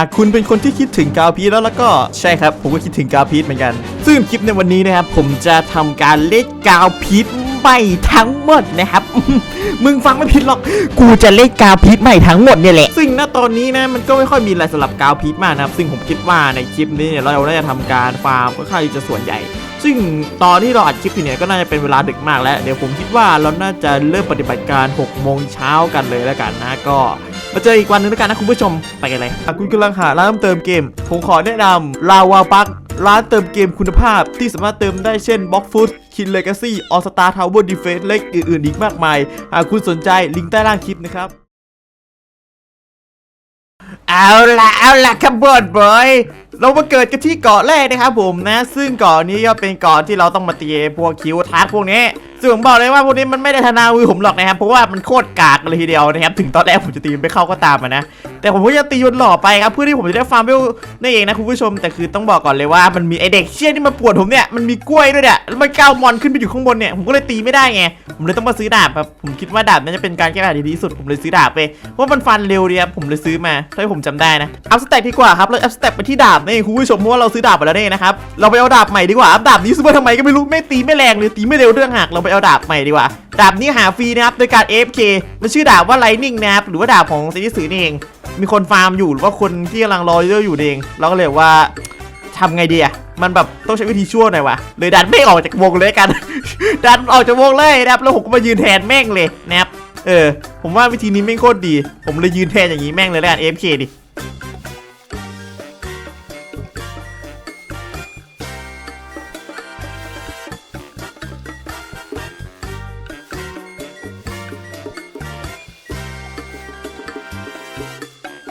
หากคุณเป็นคนที่คิดถึงกาวพีชแล้วแล้วก็ใช่ครับ ผมก็คิดถึงกาวพีชเหมือนกัน ซึ่งคลิปในวันนี้นะครับ ผมจะทำการเล่นกาวพีชใหม่ทั้งหมดนะครับ มึงฟังไม่ผิดหรอก กูจะเล่นกาวพิษใหม่ทั้งหมดเนี่ยแหละ ซึ่งณตอนนี้นะมันก็ไม่ค่อยมีอะไรสำหรับกาวพีชมากนะครับ ซึ่งผมคิดว่าในคลิปนี้เนี่ยเราน่าจะทำการฟาร์มค่อนข้างจะส่วนใหญ่ ซึ่งตอนที่เราอัดคลิปอยู่เนี่ยก็น่าจะเป็นเวลาดึกมากแล้ว เดี๋ยวผมคิดว่าเราน่าจะเริ่มปฏิบัติการ6โมงเช้ากันเลยแล้วกันนะก็ มาเจออีกวันหนึงแล้วกันนะคุณผู้ชมไปกันเลยหากคุณกำลังหาร้านเติมเกม ผมขอแนะนำลาวาปักร้านเติมเกมคุณภาพที่สามารถเติมได้เช่น b l o c k f o o d Kin Legacy All Star Tower Defense และอื่นๆอีกมากมาย หากคุณสนใจลิงก์ใต้ล่างคลิปนะครับเอาละเอาละขบวนบอย เรามาเกิดกันที่เกาะแรกนะครับผมนะ ซึ่งเกาะนี้ก็เป็นเกาะที่เราต้องมาตีพวกคิวทักพวกนี้ซึ่งผมบอกเลยว่าพวกนี้มันไม่ได้ทนามือผมหรอกนะครับเพราะว่ามันโคตรกากเลยทีเดียวนะครับถึงตอนแรกผมจะตีมันไม่เข้าก็ตามนะแต่ผมก็จะตีมันหล่อไปครับเพื่อที่ผมจะได้ฟาร์มเวลนั่นเองนะคุณผู้ชมแต่คือต้องบอกก่อนเลยว่ามันมีไอเด็กเชี่ยที่มาปวดผมเนี่ยมันมีกล้วยด้วยเนี่ยแล้วมันก้าวมอนขึ้นไปอยู่ข้างบนเนี่ยผมก็เลยตีไม่ได้ไงผมเลยต้องมาซื้อดาบครับผมคิดว่าดาบน่าจะเป็นการแก้ปัญหาดีที่สุดผมเลยซื้อดาบไปเพราะมันฟันเร็วดีครับผมเลยซื้อมาถ้าที่ผมจำได้นะอัพสเต็กดีกว่าครับเราอัพสเต็กไปที่ดาบนี่คุณผู้ชมเพราะว่าเราซื้อดาบไปแล้วเนี่ยนะครับเราไปเอาดาบใหม่ดีกว่าดาบนี้ซื้อมาทำไมก็ไม่รู้ไม่ตีไม่แรงเลยตีไม่เร็วเรื่องหักเราไปเอาดาบใหม่ดีกว่าดาบนี้หาฟรีนะครับโดยการ AFK มันชื่อดาบว่า Lightning นะครับหรือว่าดาบของเซนิสือนี่เองมีคนฟาร์มอยู่หรือว่าคนที่กำลังรอเยอะอยู่เองเราก็เลยว่าทำไงดีอะมันแบบต้องใช้วิธีชั่วหน่อยวะเลยดันไม่ออกจากวงเลยกัน ดันออกจากวงเลยนะครับแล้วผมก็มายืนแทนแม่งเลยนะครับเออผมว่าวิธีนี้แม่งโคตรดี ผมเลยยืนแทนอย่างนี้แม่งเลยแล้วกัน AFK ดิ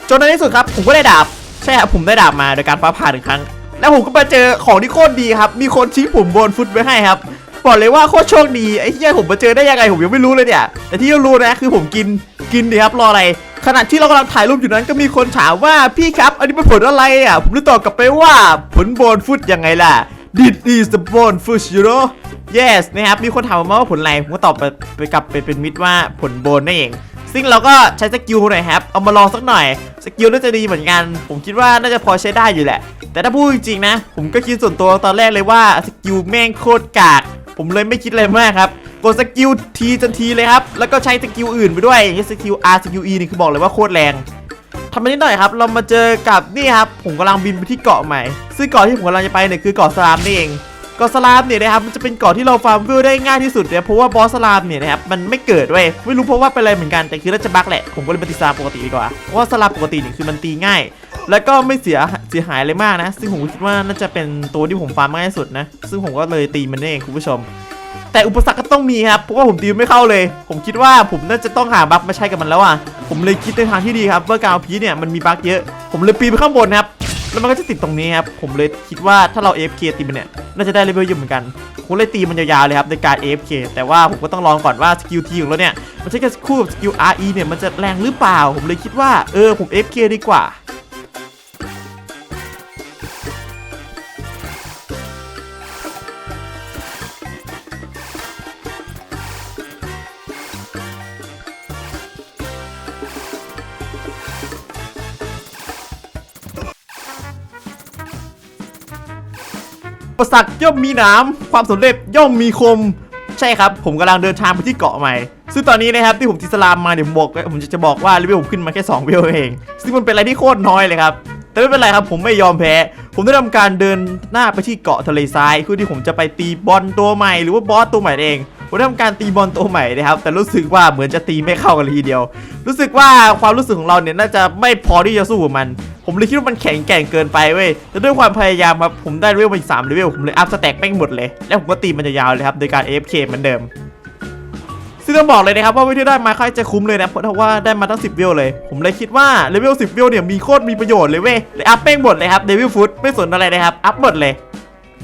จนในที่สุดครับผมก็ได้ดาบใช่ครับผมได้ดาบมาโดยการฟ้าผ่าหนึ่งครั้ง แล้วผมก็มาเจอของที่โคตรดีครับ มีคนชี้ผมบนฟุตไว้ให้ครับบอกเลยว่าโคตรโชคดีไอ้เหี้ยผมมาเจอได้ยังไงผมยังไม่รู้เลยเนี่ยแต่ที่รู้นะคือผมกินกินดีครับรออะไรขณะที่เรากำลังถ่ายรูปอยู่นั้นก็มีคนถามว่าพี่ครับ อันนี้เป็นผลอะไรอะผมเลยตอบกลับไปว่าผลบนฟุตยังไงล่ะ This is the bone foot you know yes นะครับ มีคนถามมาว่าผลอะไร ผมก็ตอบไปไปกลับไปเป็นมิตรว่าผลโบนนั่นเอง ซึ่งเราก็ใช้สกิลหน่อยครับ เอามาลองสักหน่อย สกิลน่าจะดีเหมือนกัน ผมคิดว่าน่าจะพอใช้ได้อยู่แหละ แต่ถ้าพูดจริงๆนะ ผมก็คิดส่วนตัวตอนแรกเลยว่าสกิลแม่งโคตรกาก ผมเลยไม่คิดอะไรมากครับ กดสกิลทีทันทีเลยครับ แล้วก็ใช้สกิลอื่นไปด้วย อย่างเช่นสกิล R สกิล E นี่คือบอกเลยว่าโคตรแรงทำมานิดหน่อยครับ เรามาเจอกับนี่ครับ ผมกำลังบินไปที่เกาะใหม่ ซึ่งเกาะที่ผมกำลังจะไปเนี่ยคือเกาะสลามนี่เอง เกาะสลามเนี่ยนะครับมันจะเป็นเกาะที่เราฟาร์มวิวได้ง่ายที่สุดเนี่ยเพราะว่าบอสสลามเนี่ยนะครับมันไม่เกิดเว้ยไม่รู้เพราะว่าเป็นอะไรเหมือนกันแต่คือน่าจะบั๊กแหละผมก็เลยปฏิสลามปกติดีกว่าเพราะว่าสลามปกติเนี่ยคือมันตีง่าย แล้วก็ไม่เสียเสียหายเลยมากนะ ซึ่งผมคิดว่าน่าจะเป็นตัวที่ผมฟาร์มง่ายที่สุดนะซึ่งผมก็เลยตีมันเองคุณผู้ชมแต่อุปสรรคก็ต้องมีครับ เพราะว่าผมตีไม่เข้าเลย ผมคิดว่าผมน่าจะต้องหาบั๊กมาใช้กับมันแล้วอะ ผมเลยคิดในทางที่ดีครับว่ากาวพีเนี่ยมันมีบั๊กเยอะ ผมเลยปีนไปข้างบนครับ แล้วมันก็จะติดตรงนี้ครับผมเลยคิดว่าถ้าเรา AFK ตีมันเนี่ยน่าจะได้เลเวลเยอะเหมือนกันผมเลยตีมันยาวๆเลยครับในการ AFK แต่ว่าผมก็ต้องลองก่อนว่าสกิลทีของเราเนี่ยมันใช้กับคู่กับสกิล RE เนี่ยมันจะแรงหรือเปล่า ผมเลยคิดว่าเออผม AFK ดีกว่า ปสรรคย่อมมีหน้ำความสำเร็จย่อมมีคม ใช่ครับ ผมกำลังเดินทางไปที่เกาะใหม่ ซึ่งตอนนี้นะครับที่ผมทิสลามมาเนี่ยผมบอกผมจะจะบอกว่าเลเวลผมขึ้นมาแค่2เวลเอง ซึ่งมันเป็นอะไรที่โคตรน้อยเลยครับ แต่ไม่เป็นไรครับผมไม่ยอมแพ้ ผมได้ทำการเดินหน้าไปที่เกาะทะเลทรายเพื่อที่ผมจะไปตีบอลตัวใหม่หรือว่าบอสตัวใหม่เองผมได้ทำการตีบอลตัวใหม่นะครับ แต่รู้สึกว่าเหมือนจะตีไม่เข้ากันเลยทีเดียว รู้สึกว่าความรู้สึกของเราเนี่ยน่าจะไม่พอที่จะสู้กับมัน ผมเลยคิดว่ามันแข็งแกร่งเกินไปเว้ยแต่ด้วยความพยายามครับผมได้เลเวลมาอีก3เลเวลผมเลยอัพสแต็กแม่งหมดเลย แล้วผมก็ตีมันยาวๆเลยครับโดยการ AFK เหมือนเดิม ซึ่งต้องบอกเลยนะครับว่าวิธีได้มาค่อนข้างจะคุ้มเลยนะเพราะว่าได้มาตั้ง 10 เวลเลย ผมเลยคิดว่าเลเวล10 เวลเนี่ยมีโคตรมีประโยชน์เลยเว้ยเลยอัพแม่งหมดเลยครับเดวิลฟุตไม่สนอะไรนะครับอัพหมดเลย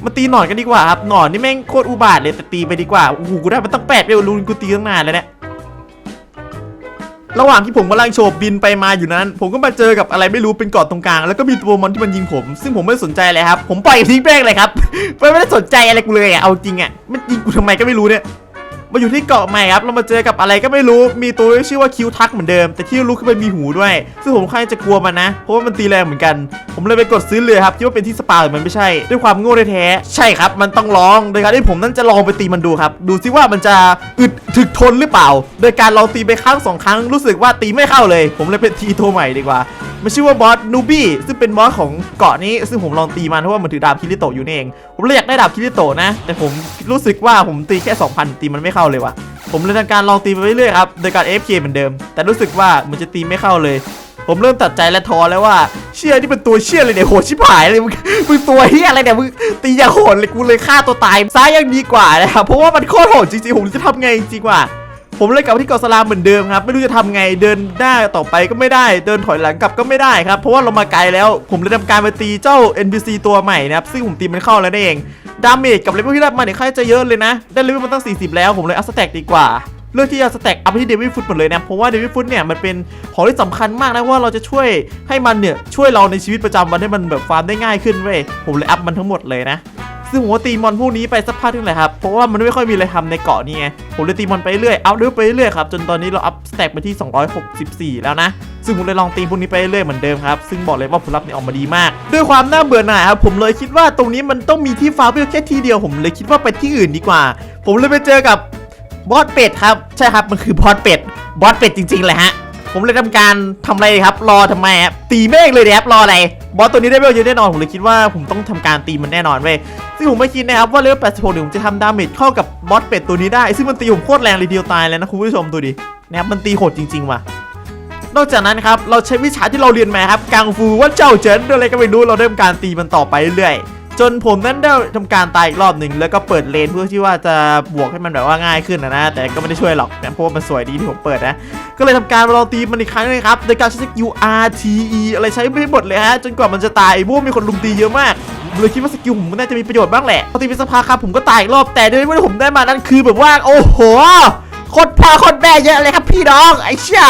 มาตีหนอนกันดีกว่าครับหนอนนี่แม่งโคตรอุบาทเลยแต่ตีไปดีกว่าโอ้โหกูได้มันตั้ง8เวลลูนกูตีตั้งนานแล้วเนี่ย ระหว่างที่ผมกำลังโฉบบินไปมาอยู่นั้น ผมก็มาเจอกับอะไรไม่รู้เป็นเกาะตรงกลาง แล้วก็มีตัวมอนที่มันยิงผม ซึ่งผมไม่สนใจเลยครับ ผมปล่อยทิ้งแป้งเลยครับไม่ได้สนใจอะไรกูเลยอะเอาจริงอะมันยิงกูทำไมก็ไม่รู้เนี่ย มาอยู่ที่เกาะใหม่ครับเรามาเจอกับอะไรก็ไม่รู้มีตัวที่ชื่อว่าคิวทักเหมือนเดิม แต่ที่รู้คือมันมีหูด้วย ซึ่งผมค่อนจะกลัวมันนะ เพราะว่ามันตีแรงเหมือนกัน ผมเลยไปกดซื้อเลยครับคิดว่าเป็นที่สปาแต่มันไม่ใช่ ด้วยความโง่แท้ใช่ครับ มันต้องลองโดยการที่ผมนั้นจะลองไปตีมันดูครับ ดูซิว่ามันจะอึดถึกทนหรือเปล่า โดยการลองตีไปครั้งสองครั้งรู้สึกว่าตีไม่เข้าเลย ผมเลยเป็นทีตัวใหม่ดีกว่า มันชื่อว่าบอสนูบี้ซึ่งเป็นบอสของเกาะนี้ ซึ่งผมลองตีมันเพราะว่ามันถือดาบคิริโตะอยู่นี่เอง ผมเลยอยากได้ดาบคิริโตะนะ แต่ผมรู้สึกว่าผมตีแค่ 2,000 ตีมันไม่เข้าเลยว่ะ ผมเลยทำการลองตีไปเรื่อยๆครับ โดยการ AFK เหมือนเดิม แต่รู้สึกว่ามันจะตีไม่เข้าเลย ผมเริ่มตัดใจและท้อแล้วว่าเชี่ยนี่เป็นตัวเชี่ยเลยเนี่ยโหดชิบหายเลยมึงมึงตัวเฮียอะไรเนี่ยมึงตีอย่าโหดเลยกูเลยฆ่าตัวตายซ้ายยังดีกว่านะครับเพราะว่ามันโคตรโหดจริงๆผมจะทำไงจริงว่ะ ผมเลยกลับมาที่เกาะสลามเหมือนเดิมครับ ไม่รู้จะทำไงเดินหน้าต่อไปก็ไม่ได้ เดินถอยหลังกลับก็ไม่ได้ครับ เพราะว่าเรามาไกลแล้ว ผมเลยทำการไปตีเจ้า NPC ตัวใหม่นะครับ ซึ่งผมตีมันเข้าแล้วนั่นเอง ดาเมจกับเลเวลที่ได้มาเนี่ยค่าจะเยอะเลยนะ ได้เลเวลมันตั้ง 40 แล้ว ผมเลยอัพสแต็กดีกว่าเลือกที่จะสแต็กอัพที่เดวิดฟุตหมดเลยนะ เพราะว่าเดวิดฟุตเนี่ยมันเป็นของที่สำคัญมากนะว่าเราจะช่วยให้มันเนี่ยช่วยเราในชีวิตประจำวันให้มันแบบฟาร์มได้ง่ายขึ้นเว้ยผมเลยอัพมันทั้งหมดเลยนะ ซึ่งผมตีมอนพวกนี้ไปสักพักนึงแหละครับ เพราะว่ามันไม่ค่อยมีอะไรทำในเกาะนี้ไง ผมเลยตีมอนไปเรื่อย อัพเรื่อยไปเรื่อยครับ จนตอนนี้เราอัพสแต็กไปที่ 264 แล้วนะ ซึ่งผมเลยลองตีพวกนี้ไปเรื่อยเหมือนเดิมครับ ซึ่งบอกเลยว่าผลลัพธ์นี่ออกมาดีมาก ด้วยความน่าเบื่อหน่ายครับ ผมเลยคิดว่าตรงนี้มันต้องมีที่ฟาร์มเพียงแค่ที่เดียว ผมเลยคิดว่าไปที่อื่นดีกว่า ผมเลยไปเจอกับบอสเป็ดครับ ใช่ครับ มันคือบอสเป็ด บอสเป็ดจริงๆเลยฮะ ผมเลยทำการทำอะไรครับ รอทำไมครับตีเมฆเลยนะครับรออะไรบอสตัวนี้ได้เวลเยอะแน่นอนผมเลยคิดว่าผมต้องทำการตีมันแน่นอนเว้ยซึ่งผมไม่คิดนะครับว่าเลเวล86เนี่ยผมจะทำดาเมจเข้ากับบอสเป็ดตัวนี้ได้ ซึ่งมันตีผมโคตรแรงเลยเดียวตายเลยนะคุณผู้ชมดูดินะครับมันตีโหดจริง ๆ ว่ะนอกจากนั้นครับเราใช้วิชาที่เราเรียนมาครับกังฟูว่าเจ้าเจินอะไรก็ไม่รู้เราได้ทำการตีมันต่อไปเรื่อยๆ จนผมนั้นได้ทำการตายอีกรอบหนึ่งแล้วก็เปิดเลนเพื่อที่ว่าจะบวกให้มันแบบว่าง่ายขึ้นนะนะแต่ก็ไม่ได้ช่วยหรอกนะเพราะว่ามันสวยดีที่ผมเปิดนะก็เลยทำการลองตีมันอีกครั้งนึงครับโดยการใช้สกิล R T E อะไรใช้ไม่หมดเลยฮะจนกว่ามันจะตายไอ้พวกมีคนลุมตีเยอะมากเลยคิดว่าสกิลผมน่าจะมีประโยชน์บ้างแหละพอตีไปสักพักครับผมก็ตายอีกรอบแต่ด้วยที่ผมได้มานั้นคือแบบว่าโอ้โห โคตรพ่อโคตรแม่เยอะเลยครับพี่น้องไอ้เชี่ย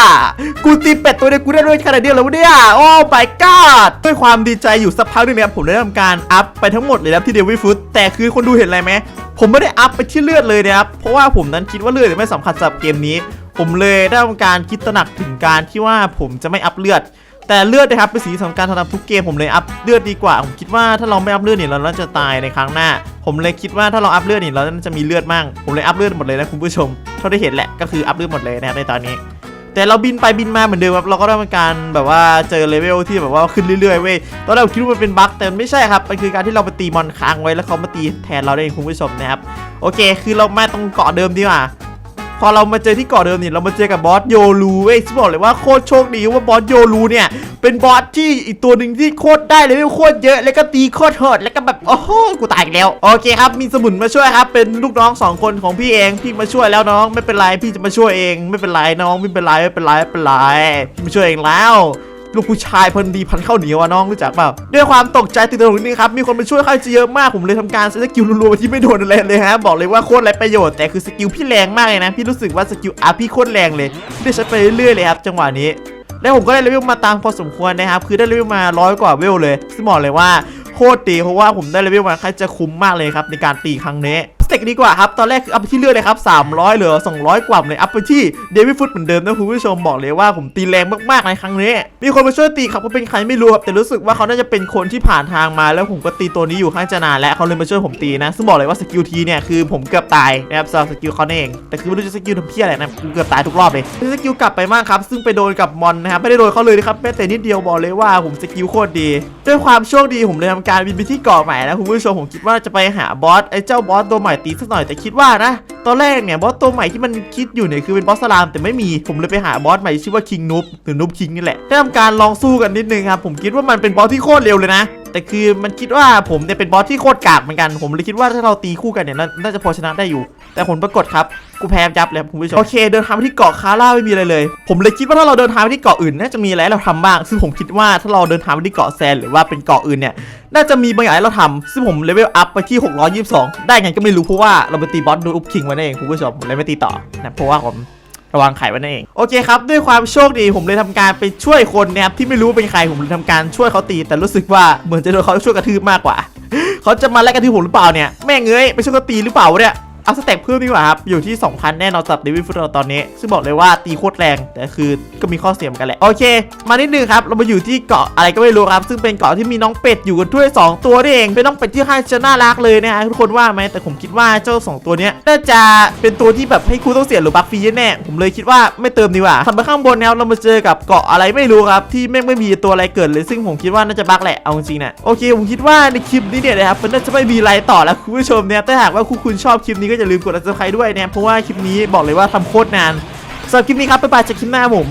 กูตีเป็ดตัวเดียวกูได้ด้วยขนาดเดียวแล้วเนี่ยโอ้ my god ด้วยความดีใจอยู่สักพักหนึงเนี่ยผมได้ทำการอัพไปทั้งหมดเลยนะครับที่เดวิฟุตแต่คือคนดูเห็นอะไรไหมผมไม่ได้อัพไปที่เลือดเลยนะครับเพราะว่าผมนั้นคิดว่าเลือดเนี่ยไม่สำคัญสำหรับเกมนี้ ผมเลยได้ทำการคิดตระหนักถึงการที่ว่าผมจะไม่อัพเลือด แต่เลือดนะครับเป็นสีสำคัญสำหรับทุกเกมผมเลยอัพเลือดดีกว่าผมคิดว่าถ้าเราไม่อัพเลือดเนี่ยเราน่าจะตายในครั้งหน้า ผมเลยคิดว่าถ้าเราอัพเลือดเนี่ยเราน่าจะมีเลือดมั่งผมเลยอัพเลือดหมดเลยนะคุณผู้ชมเท่าที่เห็นแหละก็คืออัพเลือดหมดเลยนะครับในตอนนี้แต่เราบินไปบินมาเหมือนเดิมครับเราก็ได้เป็นการแบบว่าเจอเลเวลที่แบบว่าขึ้นเรื่อยๆเว้ยตอนแรกคิดว่ามันเป็นบั๊กแต่มันไม่ใช่ครับมันคือการที่เราไปตีมอนค้างไว้แล้วเขามาตีแทนเราได้เองคุณผู้ชมนะครับโอเค คือเรามาตรงเกาะเดิมดีกว่า พอเรามาเจอที่เกาะเดิมเนี่ยเรามาเจอกับบอสโยรูเว้ยที่บอกเลยว่าโคตรโชคดีว่าบอสโยรูเนี่ยเป็นบอสที่อีกตัวหนึ่งที่โคตรได้เลยโคตรเยอะ แล้วก็ตีโคตรโหดแล้วก็แบบโอ้โหกูตายแล้วโอเคครับมีสมุนมาช่วยครับเป็นลูกน้องสองคนของพี่เองพี่มาช่วยแล้วน้องไม่เป็นไรพี่จะมาช่วยเอง ไม่เป็นไรน้องไม่เป็นไรไม่เป็นไรไม่เป็นไรพี่มาช่วยเองแล้ว ลูกผู้ชายพันดีพันข้าวเหนียวอะน้องรู้จักเปล่าด้วยความตกใจตื่นตระหนกนิดนึงครับมีคนมาช่วยข้าเยอะมากผมเลยทำการใช้สกิลรัวๆที่ไม่โดนอะไรเลยฮะบอกเลยว่าโคตรไรประโยชน์แต่คือสกิลพี่แรงมากเลยนะพี่รู้สึกว่าสกิลอาพี่โคตรแรงเลยได้ใช้ไปเรื่อยๆเลยครับจังหวะนี้ แล้วผมก็ได้เลเวลมาตามพอสมควรนะครับคือได้เลเวลมาร้อยกว่าเวลเลยซึ่งบอกเลยว่าโคตรดีเพราะว่าผมได้เลเวลมาค่อนข้าจะคุ้มมากเลยครับในการตีครั้งนี้ เต็กดีกว่าครับ ตอนแรกคืออัพไปที่เลือดเลยครับ 300เหลือ 200 กว่าเลยอัพไปที่เดวิดฟุตเหมือนเดิมนะคุณผู้ชมบอกเลยว่าผมตีแรงมากๆในครั้งนี้ มีคนมาช่วยตีครับเขาเป็นใครไม่รู้ครับแต่รู้สึกว่าเขาน่าจะเป็นคนที่ผ่านทางมาแล้วผมก็ตีตัวนี้อยู่ข้างจะนานแล้วเขาเลยมาช่วยผมตีนะ ซึ่งบอกเลยว่าสกิลทีเนี่ยคือผมเกือบตายนะครับสำหรับสกิลเขาเองแต่คือไม่รู้จะสกิลทำเพี้ยอะไรนะเกือบตายทุกรอบเลยสกิลกลับไปมากครับซึ่งไปโดนกับมอนนะครับไม่ได้โดนเขาเลยนะครับแม้แต่นิดเดียวบอกเลยว่าผมสกิลโคตรดี ด้วยความโชคดีผมเลยทำการบินไปที่เกาะใหม่นะคุณผู้ชมผมคิดว่าจะไปหาบอสไอ้เจ้าบอสตัวใหม่ตีสักหน่อยแต่คิดว่านะ ตอนแรกเนี่ยบอสตัวใหม่ที่มันคิดอยู่เนี่ยคือเป็นบอสสลามแต่ไม่มีผมเลยไปหาบอสใหม่ชื่อว่าคิงนุบหรือนุบคิงนี่แหละได้ทำการลองสู้กันนิดนึงครับผมคิดว่ามันเป็นบอสที่โคตรเร็วเลยนะ แต่คือมันคิดว่าผมเนี่ยเป็นบอสที่โคตรกากเหมือนกัน ผมเลยคิดว่าถ้าเราตีคู่กันเนี่ยน่าจะพอชนะได้อยู่ แต่ผลปรากฏครับกูแพ้ยับเลยครับคุณผู้ชมโอเคเดินทางไปที่เกาะคาร่าไม่มีอะไรเลย ผมเลยคิดว่าถ้าเราเดินทางไปที่เกาะอื่นน่าจะมีอะไรเราทำบ้าง ซึ่งผมคิดว่าถ้าเราเดินทางไปที่เกาะแซนหรือว่าเป็นเกาะอื่นเนี่ยน่าจะมีบางอย่างให้เราทำซึ่งผมเลเวลอัพไปที่ 622 ได้ไงก็ไม่รู้เพราะว่าเราไปตีบอสโดนอุปคิงไว้เองคุณผู้ชมผมเลยไม่ตีต่อนะเพราะว่าผม ระวังไข่ไว้นั่นเองโอเคครับด้วยความโชคดีผมเลยทำการไปช่วยคนนะครับที่ไม่รู้เป็นใครผมเลยทำการช่วยเขาตี แต่รู้สึกว่าเหมือนจะโดนเขาช่วยกระทืบมากกว่า เขาจะมาไล่กระทืบผมหรือเปล่าเนี่ยแม่เงยไปช่วยเขาตีหรือเปล่าเนี่ย ออัพสเต็ปเพิ่มดีกว่าครับ อยู่ที่ 2,000 แน่นอนสำหรับเดวิดฟุตเราตอนนี้ ซึ่งบอกเลยว่าตีโคตรแรง แต่คือก็มีข้อเสียเหมือนกันแหละ โอเค มานิดนึงครับ เรามาอยู่ที่เกาะอะไรก็ไม่รู้ครับ ซึ่งเป็นเกาะที่มีน้องเป็ดอยู่กันด้วย 2 ตัวนี่เอง เป็นน้องเป็ดที่ค่าจะน่ารักเลยนะฮะทุกคนว่าไหมแต่ผมคิดว่าเจ้า 2 ตัวนี้น่าจะเป็นตัวที่แบบให้คุณต้องเสียหรือบัฟฟรีแน่ผมเลยคิดว่าไม่เติมดีกว่าถัดไปข้างบนนะครับเรามาเจอกับเกาะอะไรไม่รู้ครับที่แม่งไม่มีตัวอะไรเกิดเลย ซึ่งผมคิดว่าน่าจะบั๊กแหละเอาจริงๆนะโอเคผมคิดว่าในคลิปนี้เนี่ยนะครับมันน่าจะไม่มีอะไรต่อแล้วคุณผู้ชมเนี่ยถ้าหากว่าคุณชอบคลิปนี้ก็อย่าลืมกด subscribe ด้วยนะเพราะว่าคลิปนี้บอกเลยว่าทำโคตรนานสำหรับคลิปนี้ครับไปบายจากคลิปหน้าผม